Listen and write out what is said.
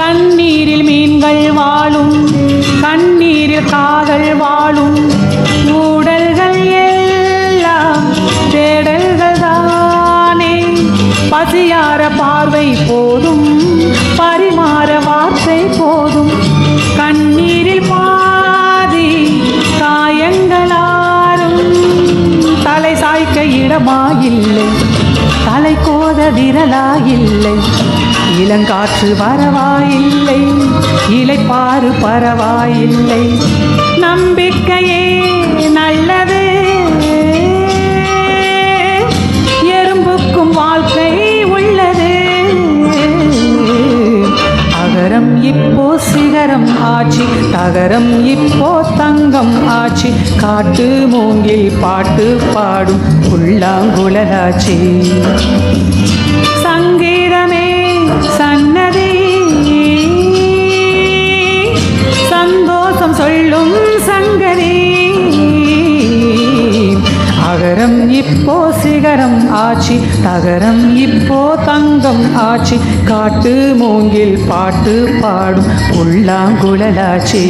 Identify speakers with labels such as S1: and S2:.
S1: தண்ணீரில் மீன்கள் வாழும் கண்ணீரில் காதல் வாழும். ஊடல்கள் எல்லாம் தேடல்கள் தானே பசியார பார்வை போதும் பரிமாற வார்த்தை போதும். கண்ணீரில் பாதி காயங்களாரும் தலை சாய்க்க இடமாயில்லை தலை கோத விரலாயில்லை. இளங்காற்று வரவாயில்லை. இலைப்பாறு பரவாயில்லை. நம்பிக்கையே நல்லது. எறும்புக்கும் வாழ்க்கை உள்ளது. அகரம் இப்போ சிகரம் ஆச்சு தகரம் இப்போ தங்கம் ஆச்சு காட்டு மூங்கில் பாட்டு பாடும் புல்லாங்குழலாச்சு சங்கீத சந்தோஷம் சொல்லும் சங்கதி அகரம் இப்போ சிகரம் ஆச்சு தகரம் இப்போ தங்கம் ஆச்சு. காட்டு மூங்கில் பாட்டு பாடும் புல்லாங்குழலாச்சு.